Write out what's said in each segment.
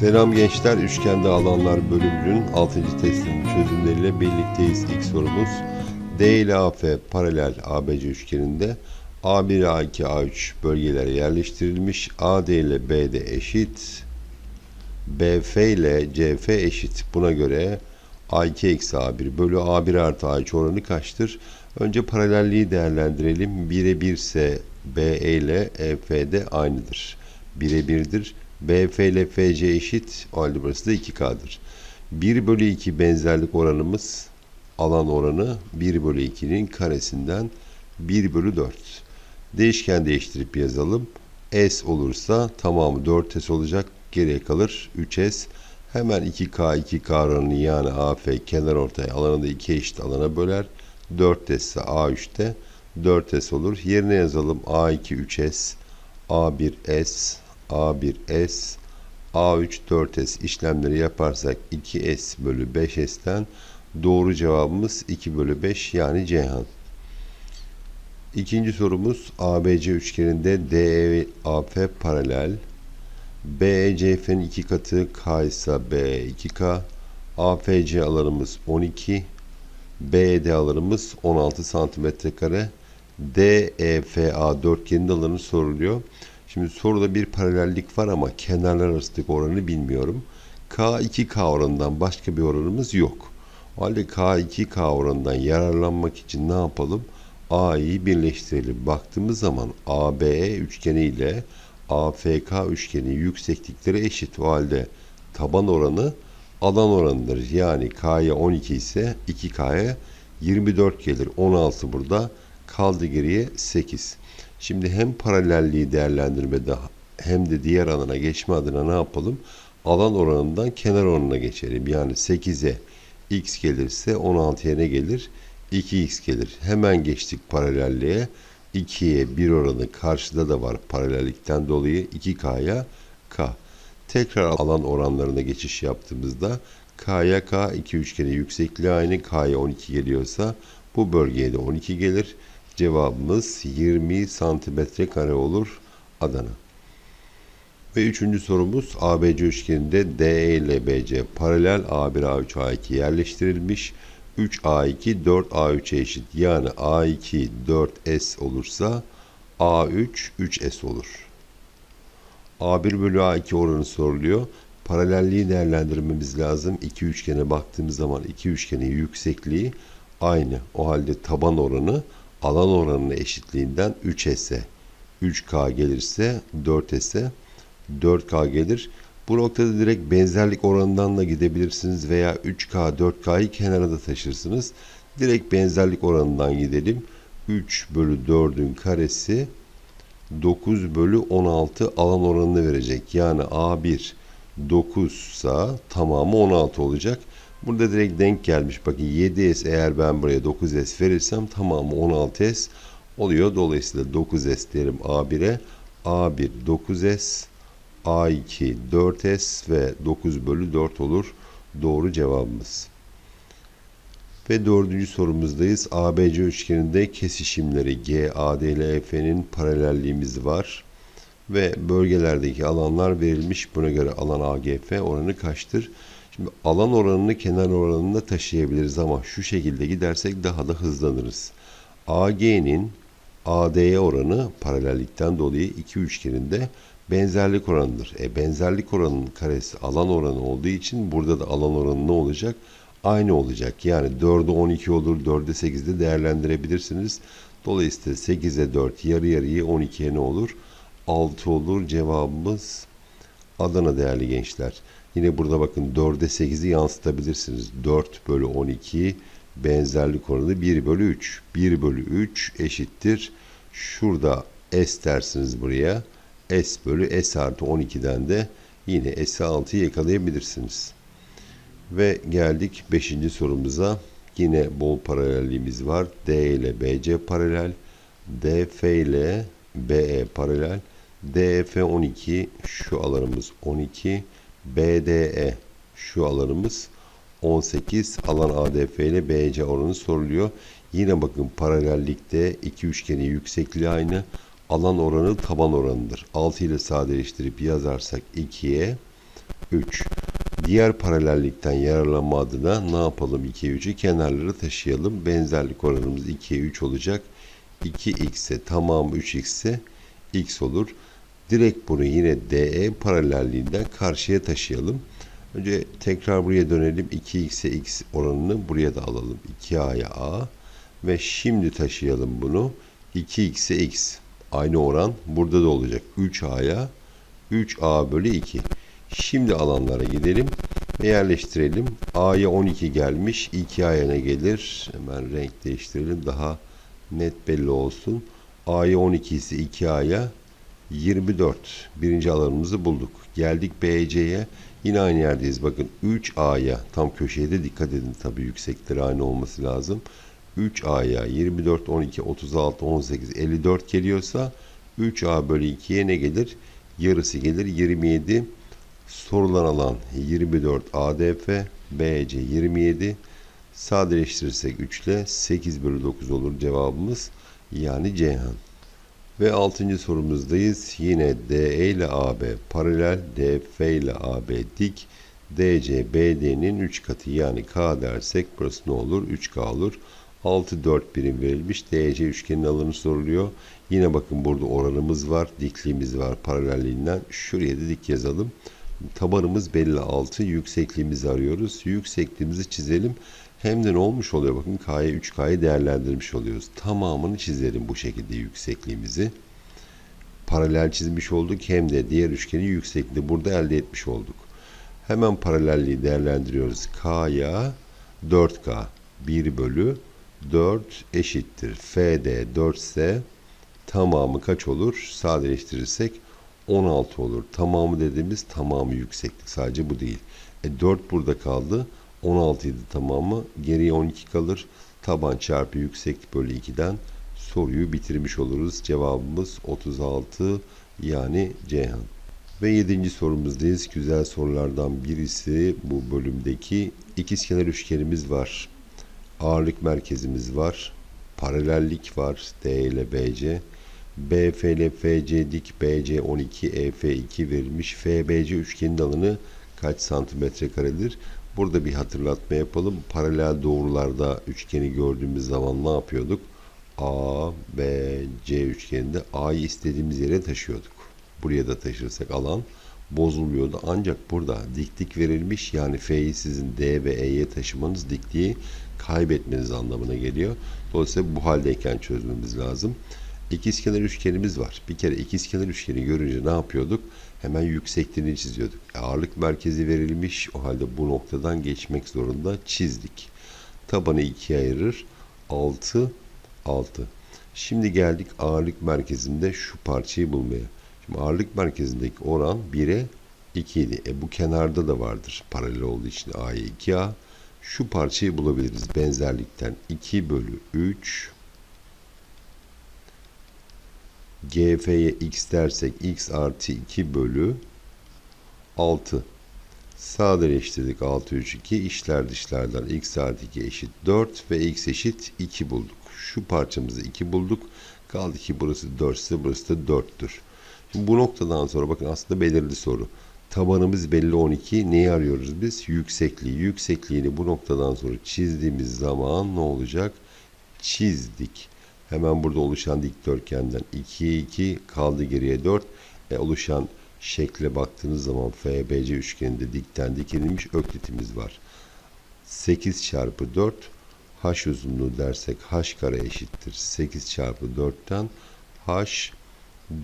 Selam gençler, üçgende alanlar bölümünün 6. testinin çözümleriyle birlikteyiz. İlk sorumuz D ile AF paralel ABC üçgeninde A1, A2, A3 bölgelere yerleştirilmiş. AD ile BD eşit. BF ile CF eşit. Buna göre A2 eksi A1 bölü A1 artı A3 oranı kaçtır? Önce paralelliği değerlendirelim. 1'e 1 ise BE ile EF'de aynıdır. 1'e 1'dir. BF ile FC eşit. O halde burası da 2K'dır. 1 bölü 2 benzerlik oranımız alan oranı 1 bölü 2'nin karesinden 1 bölü 4. Değişken değiştirip yazalım. S olursa tamamı 4S olacak. Geriye kalır 3S. Hemen 2K 2K oranını yani AF kenar ortaya alanı da 2 eşit alana böler. 4S ise A3'te 4S olur. Yerine yazalım A2 3S A1S A1S A3 4S işlemleri yaparsak 2S bölü 5S'ten doğru cevabımız 2 bölü 5 yani Ceyhan. İkinci sorumuz ABC üçgeninde DEAF paralel BECF'nin iki katı K ise B 2K AFC alanımız 12 BD alanımız 16 santimetre kare DEFA dörtgenin alanı soruluyor. Şimdi soruda bir paralellik var ama kenarlar arasındaki oranı bilmiyorum. K 2K oranından başka bir oranımız yok. O halde K 2K oranından yararlanmak için ne yapalım? A'yı birleştirelim. Baktığımız zaman ABE üçgeni ile AFK üçgeni yükseklikleri eşit. O halde taban oranı alan oranıdır. Yani K'ya 12 ise 2K'ya 24 gelir. 16 burada. Kaldı geriye 8. Şimdi hem paralelliği değerlendirmede hem de diğer alana geçme adına ne yapalım? Alan oranından kenar oranına geçelim. Yani 8'e x gelirse 16'ya ne gelir? 2x gelir. Hemen geçtik paralelliğe. 2'ye 1 oranı karşıda da var paralellikten dolayı 2k'ya k. Tekrar alan oranlarına geçiş yaptığımızda k'ya k iki üçgeni yüksekliği aynı k'ya 12 geliyorsa bu bölgeye de 12 gelir. Cevabımız 20 santimetre kare olur Adana. Ve üçüncü sorumuz ABC üçgeninde DE ile BC paralel A1, A3, A2 yerleştirilmiş. 3A2 4A3'e eşit. Yani A2 4S olursa A3 3S olur. A1 bölü A2 oranı soruluyor. Paralelliği değerlendirmemiz lazım. İki üçgene baktığımız zaman iki üçgenin yüksekliği aynı. O halde taban oranı alan oranının eşitliğinden 3S'e 3K gelirse 4S'e 4K gelir. Bu noktada direkt benzerlik oranından da gidebilirsiniz veya 3K 4K'yı kenara da taşırsınız. Direkt benzerlik oranından gidelim. 3 bölü 4'ün karesi 9 bölü 16 alan oranını verecek. Yani A1 9 ise tamamı 16 olacak. Burada direkt denk gelmiş. Bakın 7S eğer ben buraya 9S verirsem tamamı 16S oluyor. Dolayısıyla 9S derim A1'e. A1 9S, A2 4S ve 9 bölü 4 olur. Doğru cevabımız. Ve dördüncü sorumuzdayız. ABC üçgeninde kesişimleri G, AD ile EF'nin paralelliğimiz var. Ve bölgelerdeki alanlar verilmiş. Buna göre alan AGF oranı kaçtır? Şimdi alan oranını kenar oranına taşıyabiliriz ama şu şekilde gidersek daha da hızlanırız. AG'nin AD'ye oranı paralellikten dolayı iki üçgeninde benzerlik oranıdır. E, benzerlik oranının karesi alan oranı olduğu için burada da alan oranı ne olacak? Aynı olacak. Yani 4'e 12 olur, 4'e 8'de değerlendirebilirsiniz. Dolayısıyla 8'e 4 yarı yarıya 12'ye ne olur? 6 olur. Cevabımız Adana değerli gençler. Yine burada bakın 4'e 8'i yansıtabilirsiniz. 4 bölü 12 benzerlik oranı 1 bölü 3. 1 bölü 3 eşittir. Şurada S dersiniz buraya. S bölü S artı 12'den de yine S'i 6'yı yakalayabilirsiniz. Ve geldik 5. sorumuza. Yine bol paralelliğimiz var. D ile BC paralel. DF ile BE paralel. DF 12 şu alanımız 12. BDE şu alanımız 18 alan ADF ile BC oranı soruluyor. Yine bakın paralellikte iki üçgenin yüksekliği aynı. Alan oranı taban oranıdır. 6 ile sadeleştirip yazarsak 2'ye 3. Diğer paralellikten yararlanma adına ne yapalım 2'ye 3'ü kenarları taşıyalım. Benzerlik oranımız 2'ye 3 olacak. 2x ise tamamı 3x ise x olur. Direkt bunu yine DE paralelliğinden karşıya taşıyalım. Önce tekrar buraya dönelim. 2x'e x oranını buraya da alalım. 2a'ya a ve şimdi taşıyalım bunu. 2x'e x. Aynı oran burada da olacak. 3a'ya 3a bölü 2. Şimdi alanlara gidelim ve yerleştirelim. A'ya 12 gelmiş. 2A'ya ne gelir? Hemen renk değiştirelim. Daha net belli olsun. A'ya 12 ise 2A'ya 24. Birinci alanımızı bulduk. Geldik BC'ye. Yine aynı yerdeyiz. Bakın 3A'ya tam köşeye de dikkat edin. Tabii yüksekleri aynı olması lazım. 3A'ya 24, 12, 36, 18, 54 geliyorsa 3A bölü 2'ye ne gelir? Yarısı gelir. 27 sorulan alan 24 ADF, BC 27. Sadeleştirirsek 3 ile 8 bölü 9 olur cevabımız. Yani Ceyhan. Ve 6. sorumuzdayız. Yine DE ile AB paralel, DF ile AB dik, DC BD'nin 3 katı yani K dersek burası ne olur? 3K olur. 6 4 birim verilmiş. DC üçgenin alanı soruluyor. Yine bakın burada oranımız var, dikliğimiz var paralelliğinden. Şuraya da dik yazalım. Tabanımız belli 6, yüksekliğimizi arıyoruz. Yüksekliğimizi çizelim. Hem de ne olmuş oluyor? Bakın K'ya 3K'yı değerlendirmiş oluyoruz. Tamamını çizelim bu şekilde yüksekliğimizi. Paralel çizmiş olduk. Hem de diğer üçgenin yüksekliğini burada elde etmiş olduk. Hemen paralelliği değerlendiriyoruz. K'ya 4K 1 bölü 4 eşittir. FD 4 ise tamamı kaç olur? Sadeleştirirsek 16 olur. Tamamı dediğimiz tamamı yükseklik. Sadece bu değil. E 4 burada kaldı. 16 idi tamamı. Geriye 12 kalır. Taban çarpı yükseklik bölü 2'den soruyu bitirmiş oluruz. Cevabımız 36 yani Ceyhan. Ve 7. sorumuzdayız. Güzel sorulardan birisi bu bölümdeki ikizkenar üçgenimiz var. Ağırlık merkezimiz var. Paralellik var. D ile BC. BF ile FC dik BC 12 EF 2 verilmiş. FBC üçgenin alanı kaç santimetre karedir? Burada bir hatırlatma yapalım. Paralel doğrularda üçgeni gördüğümüz zaman ne yapıyorduk? A, B, C üçgeninde A'yı istediğimiz yere taşıyorduk. Buraya da taşırsak alan bozulmuyordu. Ancak burada diklik verilmiş yani F'yi sizin D ve E'ye taşımanız dikliği kaybetmeniz anlamına geliyor. Dolayısıyla bu haldeyken çözmemiz lazım. İkizkenar üçgenimiz var. Bir kere ikizkenar üçgeni görünce ne yapıyorduk? Hemen yüksekliğini çiziyorduk. Ağırlık merkezi verilmiş. O halde bu noktadan geçmek zorunda çizdik. Tabanı ikiye ayırır. 6, 6. Şimdi geldik ağırlık merkezinde şu parçayı bulmaya. Şimdi ağırlık merkezindeki oran 1'e 2 idi. E bu kenarda da vardır. Paralel olduğu için A'ya 2A. Şu parçayı bulabiliriz. Benzerlikten 2 bölü 3 GF'ye x dersek x artı 2 bölü 6. Sadeleştirdik 6 3 2 işler dışlardan x artı 2 eşit 4 ve x eşit 2 bulduk. Şu parçamızı 2 bulduk. Kaldı ki burası 4 ise burası da 4'tür. Şimdi bu noktadan sonra bakın aslında belirli soru. Tabanımız belli 12. Neyi arıyoruz biz? Yüksekliği. Yüksekliğini bu noktadan sonra çizdiğimiz zaman ne olacak? Çizdik. Hemen burada oluşan dikdörtgenden 2'ye 2 kaldı geriye 4. E, oluşan şekle baktığınız zaman FBC üçgeninde dikten dikilmiş öklitimiz var. 8 çarpı 4 h uzunluğu dersek h kare eşittir. 8 çarpı 4'ten h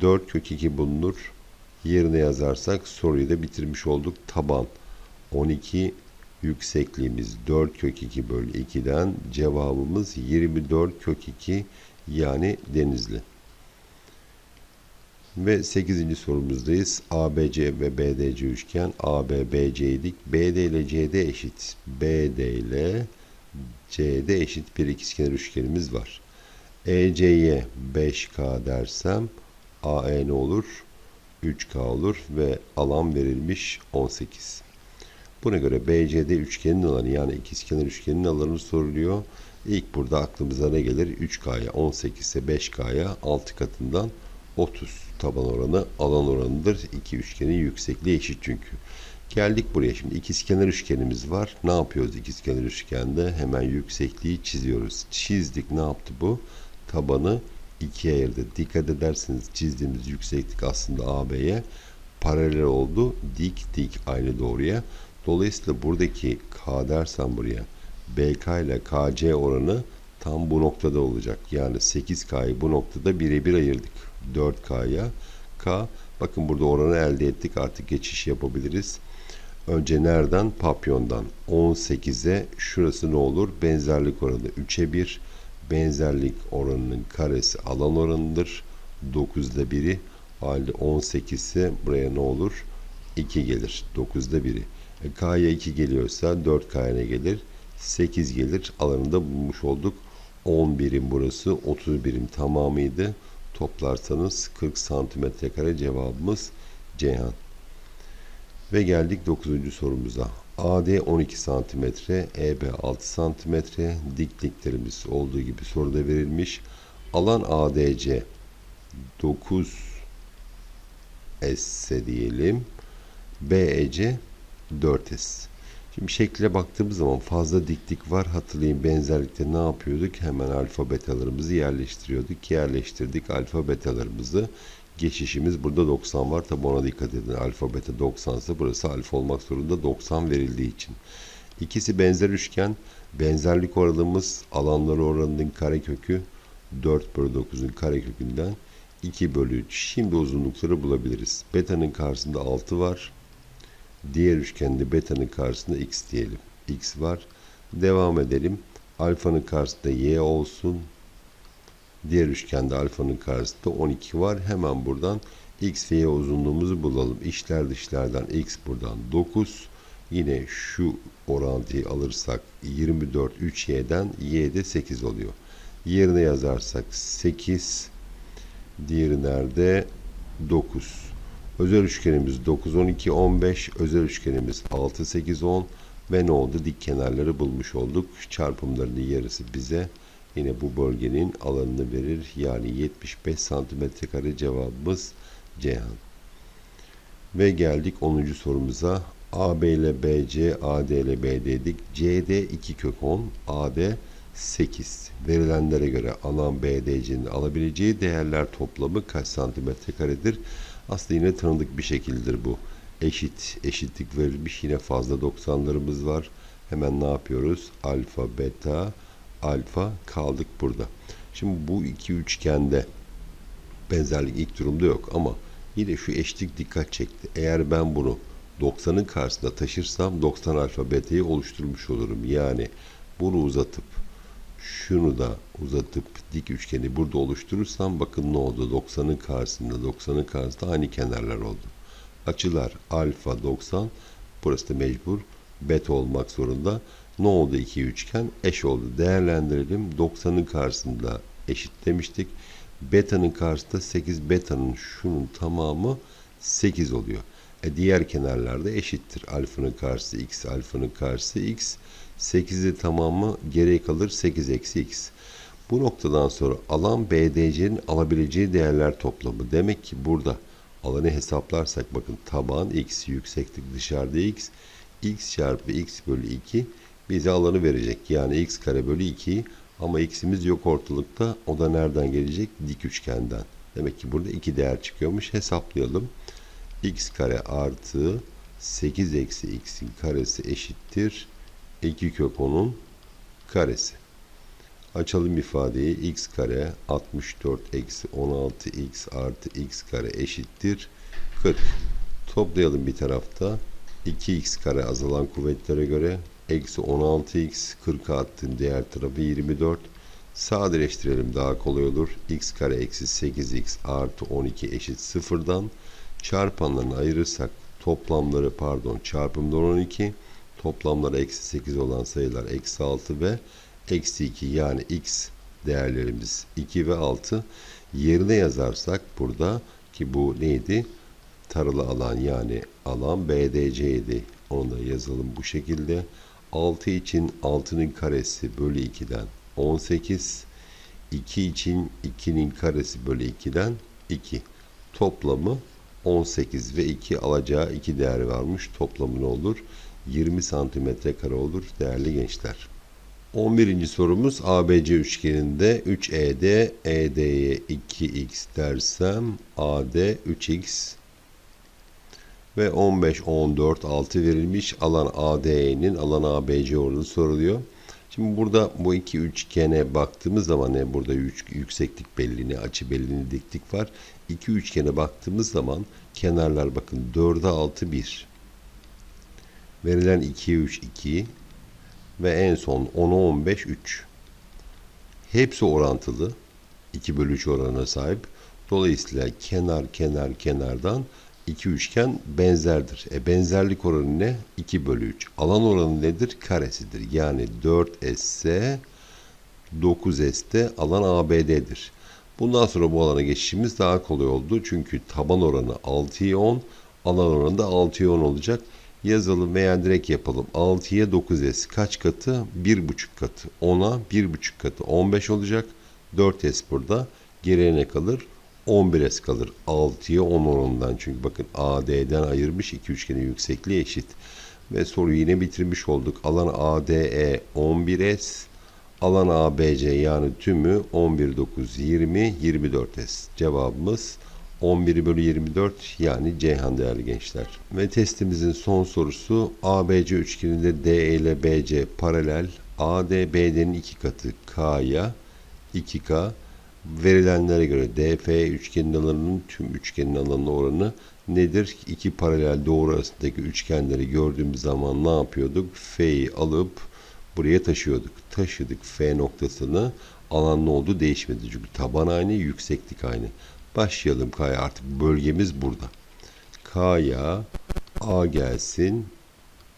4 kök 2 bulunur. Yerine yazarsak soruyu da bitirmiş olduk. Taban 12 yüksekliğimiz 4 kök 2 bölü 2'den cevabımız 24 kök 2 yani Denizli. Ve 8. sorumuzdayız. ABC ve BDC üçgen AB BC'ydik. BD ile CD eşit. BD ile CD eşit bir ikizkenar üçgenimiz var. EC'ye 5K dersem AE ne olur? 3K olur ve alan verilmiş 18. Buna göre BCD üçgenin alanı yani ikizkenar üçgenin alanı soruluyor. İlk burada aklımıza ne gelir? 3K'ya 18 ise 5K'ya 6 katından 30 taban oranı alan oranıdır. İki üçgenin yüksekliği eşit çünkü. Geldik buraya şimdi ikizkenar üçgenimiz var. Ne yapıyoruz ikizkenar üçgende? Hemen yüksekliği çiziyoruz. Çizdik ne yaptı bu? Tabanı ikiye ayırdı. Dikkat ederseniz çizdiğimiz yükseklik aslında AB'ye paralel oldu. Dik dik aynı doğruya. Dolayısıyla buradaki K dersen buraya BK ile KC oranı tam bu noktada olacak. Yani 8K'yı bu noktada birebir ayırdık. 4K'ya K. Bakın burada oranı elde ettik. Artık geçiş yapabiliriz. Önce nereden? Papyondan. 18'e şurası ne olur? Benzerlik oranı 3'e 1. Benzerlik oranının karesi alan oranıdır. 9'da 1'i. Halde 18 ise buraya ne olur? 2 gelir. 9'da 1'i. E, K'ya 2 geliyorsa 4K'ya ne gelir? 8 gelir. Alanında bulmuş olduk. 10 birim burası. 30 birim tamamıydı. Toplarsanız 40 santimetre kare cevabımız Ceyhan. Ve geldik 9. sorumuza. AD 12 santimetre, EB 6 santimetre. Dikliklerimiz olduğu gibi soruda verilmiş. Alan ADC 9 S diyelim. BEC 4S. Şimdi şekle baktığımız zaman fazla diklik var. Hatırlayın benzerlikte ne yapıyorduk? Hemen alfa betalarımızı yerleştiriyorduk. Yerleştirdik alfa betalarımızı. Geçişimiz burada 90 var. Tabi ona dikkat edin. Alfa beta 90 ise burası alfa olmak zorunda 90 verildiği için. İkisi benzer üçgen. Benzerlik oranımız alanları oranının karekökü 4 bölü 9'un karekökünden 2 bölü 3. Şimdi uzunlukları bulabiliriz. Beta'nın karşısında 6 var. Diğer üçgende beta'nın karşısında x diyelim. x var. Devam edelim. Alfanın karşısında y olsun. Diğer üçgende alfanın karşısında 12 var. Hemen buradan x ve y uzunluğumuzu bulalım. İçler dışlardan x buradan 9. Yine şu orantıyı alırsak 24 3y'den y de 8 oluyor. Yerine yazarsak 8. Diğeri nerede? 9. Özel üçgenimiz 9, 12, 15. Özel üçgenimiz 6, 8, 10. Ve ne oldu? Dik kenarları bulmuş olduk. Çarpımlarının yarısı bize yine bu bölgenin alanını verir. Yani 75 santimetre kare cevabımız Ceyhan. Ve geldik 10. sorumuza. AB ile BC, AD ile BD dedik. CD 2 kök 10, AD 8. Verilenlere göre alan BDC'nin alabileceği değerler toplamı kaç santimetre karedir? Aslında yine tanıdık bir şekildir bu. Eşit, eşitlik verilmiş. Yine fazla 90'larımız var. Hemen ne yapıyoruz? Alfa, beta, alfa kaldık burada. Şimdi bu iki üçgende benzerlik ilk durumda yok ama yine şu eşitlik dikkat çekti. Eğer ben bunu 90'ın karşısında taşırsam 90 alfa beta'yı oluşturmuş olurum. Yani bunu uzatıp şunu da uzatıp dik üçgeni burada oluşturursam bakın ne oldu? 90'ın karşısında 90'ın karşısında aynı kenarlar oldu. Açılar alfa 90 burası da mecbur beta olmak zorunda. Ne oldu iki üçgen? Eş oldu. Değerlendirelim. 90'ın karşısında eşit demiştik. Beta'nın karşısında 8 beta'nın şunun tamamı 8 oluyor. E diğer kenarlarda eşittir. Alfanın karşısı x, alfanın karşısı x. 8'i tamamı geriye kalır 8 eksi x. Bu noktadan sonra alan BDC'nin alabileceği değerler toplamı. Demek ki burada alanı hesaplarsak bakın taban x, yükseklik dışarıda x, x çarpı x bölü 2 bize alanı verecek. Yani x kare bölü 2 ama x'imiz yok ortalıkta. O da nereden gelecek? Dik üçgenden. Demek ki burada iki değer çıkıyormuş. Hesaplayalım. x kare artı 8 eksi x'in karesi eşittir. 2 kök 10'un karesi. Açalım ifadeyi. x kare 64 eksi 16x artı x kare eşittir 40. Toplayalım bir tarafta. 2x kare azalan kuvvetlere göre eksi 16x 40'a attığın diğer tarafı 24. Sadeleştirelim daha kolay olur. x kare eksi 8x artı 12 eşit sıfırdan çarpanlarını ayırırsak toplamları pardon çarpımlar 12 toplamları eksi 8 olan sayılar eksi 6 ve eksi 2 yani x değerlerimiz 2 ve 6 yerine yazarsak burada ki bu neydi? Taralı alan yani alan BDC idi. Onu da yazalım bu şekilde. 6 için 6'nın karesi bölü 2'den 18. 2 için 2'nin karesi bölü 2'den 2. Toplamı 18 ve 2 alacağı 2 değeri varmış. Toplamı ne olur? 20 santimetre kare olur değerli gençler. 11. sorumuz ABC üçgeninde 3ED, ED'ye 2x dersem AD 3x ve 15, 14, 6 verilmiş alan AD'nin alan ABC oranı soruluyor. Şimdi burada bu iki üçgene baktığımız zaman ne burada yük- yükseklik belli ne açı belli ne diklik var. İki üçgene baktığımız zaman kenarlar bakın 4'e 6 1. Verilen 2'ye 3 2 ve en son 10'a 15 3. Hepsi orantılı. 2 bölü 3 oranına sahip. Dolayısıyla kenar kenar kenardan iki üçgen benzerdir. E benzerlik oranı ne? 2 bölü 3. Alan oranı nedir? Karesidir. Yani 4S ise 9S de alan ABD'dir. Bundan sonra bu alana geçişimiz daha kolay oldu. Çünkü taban oranı 6'ya 10, alan oranı da 6'ya 10 olacak. Yazalım veya direkt yapalım. 6'ya 9S kaç katı? 1,5 katı. 10'a 1,5 katı. 15 olacak. 4S burada. Geriye kalır? 11S kalır. 6'ya 10 oranından. Çünkü bakın AD'den ayırmış iki üçgenin yüksekliği eşit. Ve soruyu yine bitirmiş olduk. Alan ADE 11S. Alan ABC yani tümü 11, 9, 20, 24S. Cevabımız 11 bölü 24 yani Ceyhan değerli gençler. Ve testimizin son sorusu ABC üçgeninde D ile BC paralel. AD BD'nin iki katı K'ya 2K verilenlere göre DF üçgenin alanının tüm üçgenin alanına oranı nedir? İki paralel doğru arasındaki üçgenleri gördüğümüz zaman ne yapıyorduk? F'yi alıp buraya taşıyorduk. Taşıdık F noktasını. Alan ne oldu? Değişmedi. Çünkü taban aynı, yükseklik aynı. Başlayalım K'ya. Artık bölgemiz burada. K'ya A gelsin.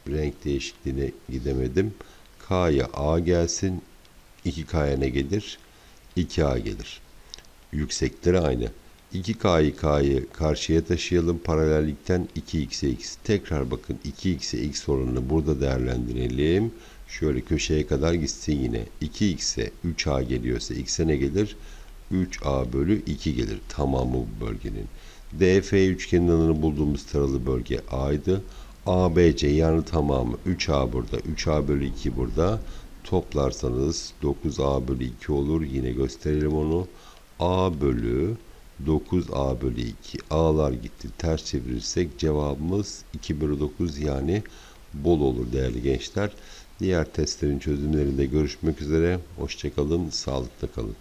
Renk değişikliğine gidemedim. K'ya A gelsin. 2K'ya ne gelir? 2A gelir. Yüksekleri aynı. 2K'yı K'yı karşıya taşıyalım. Paralellikten 2x'e x. Tekrar bakın 2x'e x oranını burada değerlendirelim. Şöyle köşeye kadar gitsin yine. 2x'e 3a geliyorsa x'e ne gelir? 3a bölü 2 gelir. Tamamı bu bölgenin. DF üçgenin bulduğumuz taralı bölge A'ydı. ABC yani tamamı 3A burada. 3A bölü 2 burada. Toplarsanız 9A bölü 2 olur. Yine gösterelim onu. A bölü 9A bölü 2. A'lar gitti. Ters çevirirsek cevabımız 2 bölü 9 yani bol olur değerli gençler. Diğer testlerin çözümlerinde görüşmek üzere. Hoşçakalın. Sağlıkla kalın.